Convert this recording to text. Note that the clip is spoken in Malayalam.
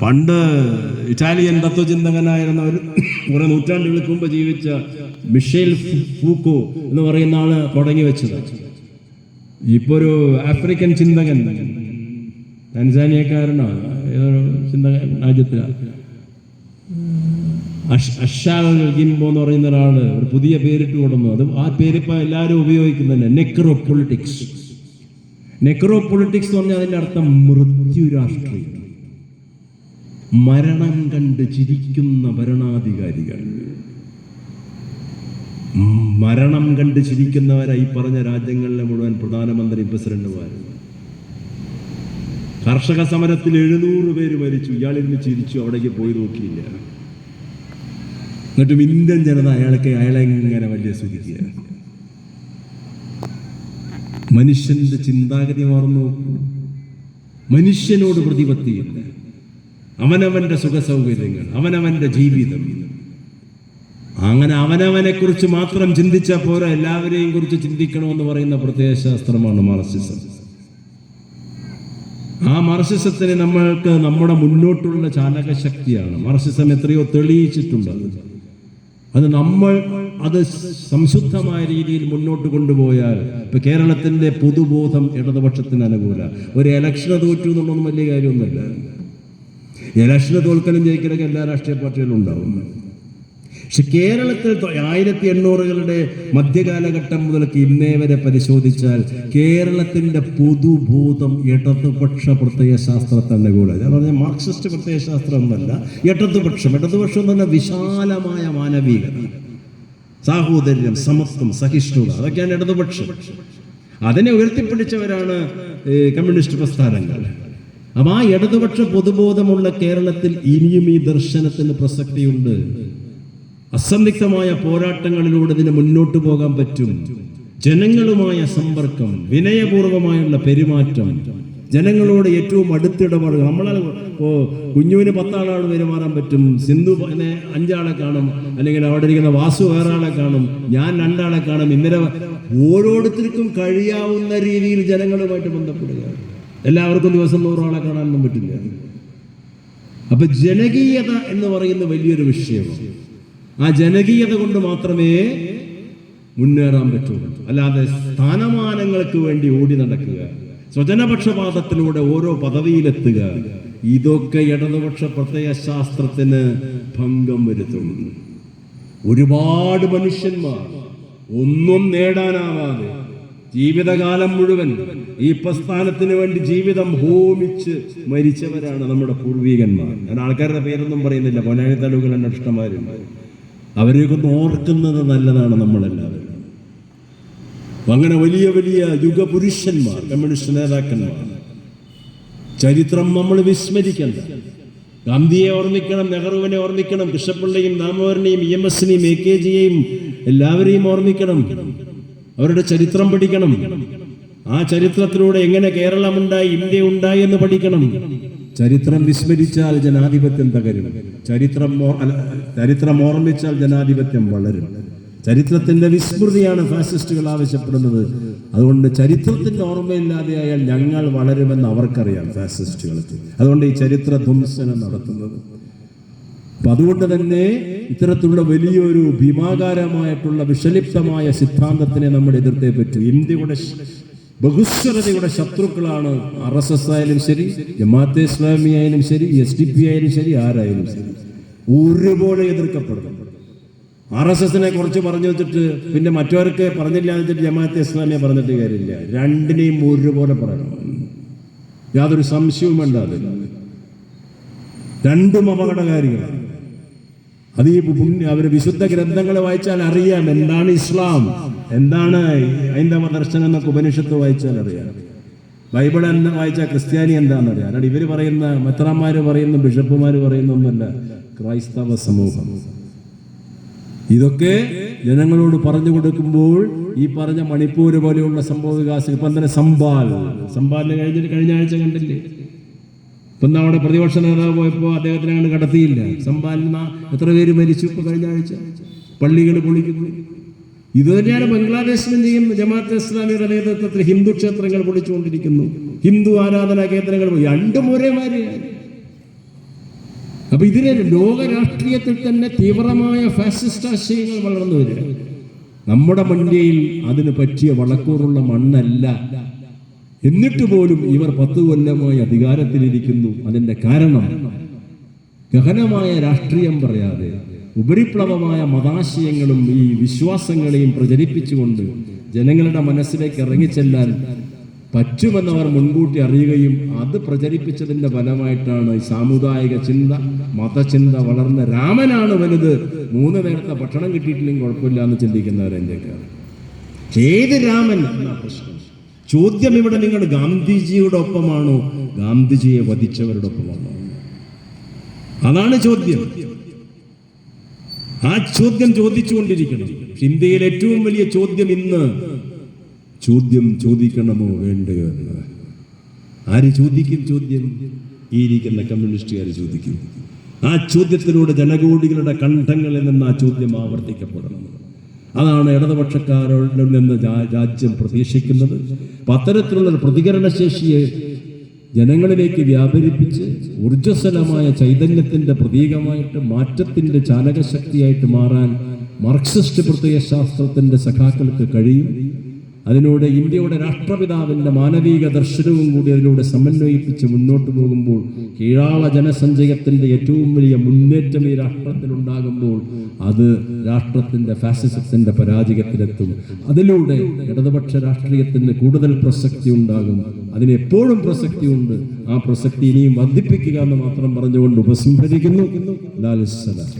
പണ്ട് ഇറ്റാലിയൻ തത്വചിന്തകനായിരുന്ന ഒരു കുറെ നൂറ്റാണ്ടുകൾക്ക് മുമ്പ് ജീവിച്ച മിഷേൽ ഫൂക്കോ എന്ന് പറയുന്ന ആൾ തുടങ്ങി വെച്ചത്. ഇപ്പൊ ഒരു ആഫ്രിക്കൻ ചിന്തകൻ താൻസാനിയക്കാരനാണ് ഏതൊരു ചിന്തകൻ രാജ്യത്തിലാണ് അഷ്- അഷാൽ ഗിംബോ എന്ന് പറയുന്ന ഒരാൾ ഒരു പുതിയ പേരിട്ട് കൊടുന്നു അത് ആ പേരിപ്പോ എല്ലാവരും ഉപയോഗിക്കുന്നുണ്ട് നെക്രോ പൊളിറ്റിക്സ് നെക്രോ പൊളിറ്റിക്സ് എന്ന് പറഞ്ഞാൽ അതിന്റെ അർത്ഥം മൃത്യു രാഷ്ട്രീയം മരണം കണ്ട് ചിരിക്കുന്ന ഭരണാധികാരികൾ. മരണം കണ്ട് ചിരിക്കുന്നവരായി പറഞ്ഞ രാജ്യങ്ങളിലെ മുഴുവൻ പ്രധാനമന്ത്രി പ്രസിഡന്റുമാരും കർഷക സമരത്തിൽ എഴുന്നൂറ് പേര് മരിച്ചു. ഇയാളിരുന്ന് ചിരിച്ചു അവിടേക്ക് പോയി നോക്കിയില്ല. എന്നിട്ടും ഇന്ത്യൻ ജനത അയാൾക്ക് അയാളെ ഇങ്ങനെ വലിയ സുഖിക്കുക. മനുഷ്യന്റെ ചിന്താഗതി മാറുന്നു. മനുഷ്യനോട് പ്രതിപത്തിയില്ല. അവനവന്റെ സുഖസൗകര്യങ്ങൾ സൗകര്യങ്ങൾ അവനവന്റെ ജീവിതം. അങ്ങനെ അവനവനെ കുറിച്ച് മാത്രം ചിന്തിച്ചാൽ പോരാ എല്ലാവരെയും കുറിച്ച് ചിന്തിക്കണമെന്ന് പറയുന്ന പ്രത്യയശാസ്ത്രമാണ് മാർസിസം. ആ മാർസിസത്തിന് നമ്മൾക്ക് നമ്മുടെ മുന്നോട്ടുള്ള ചാലകശക്തിയാണ്. മാർസിസം എത്രയോ തെളിയിച്ചിട്ടുണ്ട് അത്. നമ്മൾ അത് സംശുദ്ധമായ രീതിയിൽ മുന്നോട്ട് കൊണ്ടുപോയാൽ ഇപ്പൊ കേരളത്തിന്റെ പൊതുബോധം ഇടതുപക്ഷത്തിന് അനുകൂല ഒരു ഇലക്ഷന് തോറ്റു എന്നുള്ളതൊന്നും വലിയ കാര്യമൊന്നുമില്ല. ഇലക്ഷന് തോൽക്കലും ജയിക്കലൊക്കെ എല്ലാ രാഷ്ട്രീയ പാർട്ടികളും ഉണ്ടാവും. പക്ഷെ കേരളത്തിൽ ആയിരത്തി എണ്ണൂറുകളുടെ മധ്യകാലഘട്ടം മുതൽക്ക് ഇന്നേ വരെ പരിശോധിച്ചാൽ കേരളത്തിന്റെ പൊതുബോധം ഇടതുപക്ഷ പ്രത്യയശാസ്ത്രത്തെ കൂടെ. ഞാൻ പറഞ്ഞ മാർക്സിസ്റ്റ് പ്രത്യയശാസ്ത്രം എന്നല്ല ഇടതുപക്ഷം. ഇടതുപക്ഷം എന്ന് പറഞ്ഞാൽ വിശാലമായ മാനവികത. സാഹോദര്യം സമത്വം സഹിഷ്ണുത അതൊക്കെയാണ് ഇടതുപക്ഷം. അതിനെ ഉയർത്തിപ്പിടിച്ചവരാണ് കമ്മ്യൂണിസ്റ്റ് പ്രസ്ഥാനങ്ങൾ. അപ്പം ആ ഇടതുപക്ഷ പൊതുബോധമുള്ള കേരളത്തിൽ ഇനിയും ഈ ദർശനത്തിന് പ്രസക്തിയുണ്ട്. അസന്ധിഗ്ധമായ പോരാട്ടങ്ങളിലൂടെ ഇതിന് മുന്നോട്ട് പോകാൻ പറ്റും. ജനങ്ങളുമായ സമ്പർക്കം വിനയപൂർവമായുള്ള പെരുമാറ്റം ജനങ്ങളോട് ഏറ്റവും അടുത്തിടപാട് നമ്മളെ ഓ കുഞ്ഞുവിന് പത്താളാൾ പെരുമാറാൻ പറ്റും സിന്ധു അഞ്ചാളെ കാണും അല്ലെങ്കിൽ അവിടെ ഇരിക്കുന്ന വാസു വേറെ കാണും ഞാൻ രണ്ടാളെ കാണും ഇന്നലെ ഓരോരുത്തർക്കും കഴിയാവുന്ന രീതിയിൽ ജനങ്ങളുമായിട്ട് ബന്ധപ്പെടുക എല്ലാവർക്കും ദിവസം നൂറാളെ കാണാനൊന്നും പറ്റില്ല. അപ്പൊ ജനകീയത എന്ന് പറയുന്ന വലിയൊരു വിഷയമാണ് ആ ജനകീയത കൊണ്ട് മാത്രമേ മുന്നേറാൻ പറ്റുള്ളൂ. അല്ലാതെ സ്ഥാനമാനങ്ങൾക്ക് വേണ്ടി ഓടി നടക്കുക സ്വജനപക്ഷപാതത്തിലൂടെ ഓരോ പദവിയിലെത്തുക ഇതൊക്കെ ഇടതുപക്ഷ പ്രത്യയശാസ്ത്രത്തിന് ഭംഗം വരുത്തും. ഒരുപാട് മനുഷ്യന്മാർ ഒന്നും നേടാനാവാതെ ജീവിതകാലം മുഴുവൻ ഈ പ്രസ്ഥാനത്തിന് വേണ്ടി ജീവിതം ഹോമിച്ച് മരിച്ചവരാണ് നമ്മുടെ പൂർവികന്മാർ. ഞാൻ ആൾക്കാരുടെ പേരൊന്നും പറയുന്നില്ല. പൊന്നാനി താലൂക്കിൽ ഇഷ്ടമാരുണ്ട് അവരെയൊക്കെ ഓർക്കുന്നത് നല്ലതാണ് നമ്മളെല്ലാവരും. അങ്ങനെ വലിയ വലിയ യുഗപുരുഷന്മാർ കമ്മ്യൂണിസ്റ്റ് നേതാക്കന്മാർ ചരിത്രം നമ്മൾ വിസ്മരിക്കണ്ട. ഗാന്ധിയെ ഓർമ്മിക്കണം നെഹ്റുവിനെ ഓർമ്മിക്കണം കൃഷ്ണപിള്ളയും ദാമോദരനെയും ഇ എം എസിനെയും എ കെ ജിയെയും എല്ലാവരെയും ഓർമ്മിക്കണം. അവരുടെ ചരിത്രം പഠിക്കണം. ആ ചരിത്രത്തിലൂടെ എങ്ങനെ കേരളമുണ്ടായി ഇന്ത്യ ഉണ്ടായി എന്ന് പഠിക്കണം. ചരിത്രം വിസ്മരിച്ചാൽ ജനാധിപത്യം തകരും. ചരിത്രം ചരിത്രം ഓർമ്മിച്ചാൽ ജനാധിപത്യം വളരും. ചരിത്രത്തിന്റെ വിസ്മൃതിയാണ് ഫാസിസ്റ്റുകൾ ആവശ്യപ്പെടുന്നത്. അതുകൊണ്ട് ചരിത്രത്തിന്റെ ഓർമ്മയില്ലാതെയായാൽ ഞങ്ങൾ വളരുമെന്ന് അവർക്കറിയാം ഫാസിസ്റ്റുകൾക്ക്. അതുകൊണ്ട് ഈ ചരിത്ര ധ്വംസനം നടത്തുന്നത്. അപ്പൊ അതുകൊണ്ട് തന്നെ ഇത്തരത്തിലുള്ള വലിയൊരു ഭീമാകാരമായിട്ടുള്ള വിഷലിപ്തമായ സിദ്ധാന്തത്തിനെ നമ്മൾ എതിർത്തേ പറ്റൂ. ഇന്ത്യയുടെ ബഹുസ്വരതയുടെ ശത്രുക്കളാണ് ആർ എസ് എസ് ആയാലും ശരി ജമാഅത്തെ ഇസ്ലാമി ആയാലും ശരി എസ് ഡി പി ആയാലും ശരി ആരായാലും ശരി. ഒരുപോലെ എതിർക്കപ്പെടും. ആർ എസ് എസിനെ കുറിച്ച് പറഞ്ഞു വെച്ചിട്ട് പിന്നെ മറ്റവർക്ക് പറഞ്ഞില്ല എന്ന് വെച്ചിട്ട് ജമാഅത്തെ ഇസ്ലാമിയെ പറഞ്ഞിട്ട് കാര്യമില്ല. രണ്ടിനെയും ഒരുപോലെ പറയണം. യാതൊരു സംശയവും വേണ്ട രണ്ടും അപകടകാരികളാണ്. അത് ഈ പുണ്യ അവർ വിശുദ്ധ ഗ്രന്ഥങ്ങൾ വായിച്ചാൽ അറിയാം എന്താണ് ഇസ്ലാം എന്താണ് ഹൈന്ദവ ദർശനം എന്നൊക്കെ ഉപനിഷത്ത് വായിച്ചാൽ അറിയാം. ബൈബിൾ എന്ന വായിച്ചാൽ ക്രിസ്ത്യാനി എന്താണെന്ന് അറിയാം. അല്ലാണ്ട് ഇവർ പറയുന്ന മെത്രാന്മാർ പറയുന്ന ബിഷപ്പുമാർ പറയുന്ന ഒന്നുമല്ല ക്രൈസ്തവ സമൂഹം. ഇതൊക്കെ ജനങ്ങളോട് പറഞ്ഞു കൊടുക്കുമ്പോൾ ഈ പറഞ്ഞ മണിപ്പൂർ പോലെയുള്ള സംഭവ വികാസം ഇപ്പം തന്നെ സംബാൽ. സംബാലിന് കഴിഞ്ഞിട്ട് കഴിഞ്ഞ ആഴ്ച കണ്ടില്ലേ? ഇപ്പം നമ്മുടെ പ്രതിപക്ഷ നേതാവ് പോയപ്പോൾ അദ്ദേഹത്തിനെ അങ്ങ് കടത്തിയില്ല സംബാലിന് എത്ര പേര് മരിച്ചു ഇപ്പോൾ കഴിഞ്ഞ ആഴ്ച? പള്ളികൾ പൊളിക്കുന്നു. ഇത് തന്നെയാണ് ബംഗ്ലാദേശിലും ചെയ്യുന്ന ജമാഅത്ത് ഇസ്ലാമിയുടെ നേതൃത്വത്തിൽ ഹിന്ദു ക്ഷേത്രങ്ങൾ പൊളിച്ചുകൊണ്ടിരിക്കുന്നു. ഹിന്ദു ആരാധനാ കേന്ദ്രങ്ങൾ രണ്ടും ഒരേ മാതിരിയാണ്. അപ്പൊ ഇതിനെ ലോക രാഷ്ട്രീയത്തിൽ തന്നെ തീവ്രമായ ഫാസിസ്റ്റ് ആശയങ്ങൾ വളർന്നു വരിക. നമ്മുടെ മണ്ഡ്യയിൽ അതിന് പറ്റിയ വളക്കൂറുള്ള മണ്ണല്ല. എന്നിട്ട് പോലും ഇവർ പത്ത് കൊല്ലമായി അധികാരത്തിലിരിക്കുന്നു. അതിന്റെ കാരണം ഗഹനമായ രാഷ്ട്രീയം പറയാതെ ഉപരിപ്ലവമായ മതാശയങ്ങളും ഈ വിശ്വാസങ്ങളെയും പ്രചരിപ്പിച്ചുകൊണ്ട് ജനങ്ങളുടെ മനസ്സിലേക്ക് ഇറങ്ങിച്ചെല്ലാൻ പറ്റുമെന്നവർ മുൻകൂട്ടി അറിയുകയും അത് പ്രചരിപ്പിച്ചതിന്റെ ഫലമായിട്ടാണ് സാമുദായിക ചിന്ത മതചിന്ത വളർന്ന രാമനാണ് വലുത്. മൂന്ന് നേരത്തെ ഭക്ഷണം കിട്ടിയിട്ടില്ലെങ്കിൽ കുഴപ്പമില്ല എന്ന് ചിന്തിക്കുന്നവരെ ഇന്ത്യക്കാർ ഏത് രാമൻ? എന്നാ പ്രശ്നം. ചോദ്യം ഇവിടെ നിങ്ങൾ ഗാന്ധിജിയുടെ ഒപ്പമാണോ ഗാന്ധിജിയെ വധിച്ചവരുടെ ഒപ്പമാണോ അതാണ് ചോദ്യം. ആ ചോദ്യം ചോദിച്ചുകൊണ്ടിരിക്കണം. ഇന്ത്യയിലെ ഏറ്റവും വലിയ ചോദ്യം ഇന്ന് ചോദ്യം ചോദിക്കണമോ വേണ്ടയോ എന്ന് ആര് ചോദിക്കും ചോദ്യം? ഈ ഇരിക്കുന്ന കമ്മ്യൂണിസ്റ്റുകാർ ചോദിക്കും. ആ ചോദ്യത്തിലൂടെ ജനകോടികളുടെ കണ്ഠങ്ങളിൽ നിന്ന് ആ ചോദ്യം ആവർത്തിക്കപ്പെടണം. അതാണ് ഇടതുപക്ഷക്കാരിൽ നിന്ന് രാജ്യം പ്രതീക്ഷിക്കുന്നത്. അത്തരത്തിലുള്ള പ്രതികരണശേഷിയെ ജനങ്ങളിലേക്ക് വ്യാപരിപ്പിച്ച് ഊർജസ്വലമായ ചൈതന്യത്തിന്റെ പ്രതീകമായിട്ട് മാറ്റത്തിന്റെ ചാലകശക്തിയായിട്ട് മാറാൻ മാർക്സിസ്റ്റ് പ്രത്യയശാസ്ത്രത്തിന്റെ സഖാക്കൾക്ക് കഴിയും. അതിലൂടെ ഇന്ത്യയുടെ രാഷ്ട്രപിതാവിന്റെ മാനവീക ദർശനവും കൂടി അതിലൂടെ സമന്വയിപ്പിച്ച് മുന്നോട്ട് പോകുമ്പോൾ കീഴാള ജനസഞ്ചയത്തിന്റെ ഏറ്റവും വലിയ മുന്നേറ്റം ഈ രാഷ്ട്രത്തിൽ ഉണ്ടാകുമ്പോൾ അത് രാഷ്ട്രത്തിന്റെ ഫാസിസത്തിന്റെ പരാജയത്തിലെത്തും. അതിലൂടെ ഇടതുപക്ഷ രാഷ്ട്രീയത്തിന് കൂടുതൽ പ്രസക്തി ഉണ്ടാകും. അതിന് എപ്പോഴും പ്രസക്തിയുണ്ട് ആ പ്രസക്തി ഇനിയും വർദ്ധിപ്പിക്കുക എന്ന് മാത്രം പറഞ്ഞുകൊണ്ട് ഉപസംഹരിക്കുന്നു. ലാലിസ്സലാം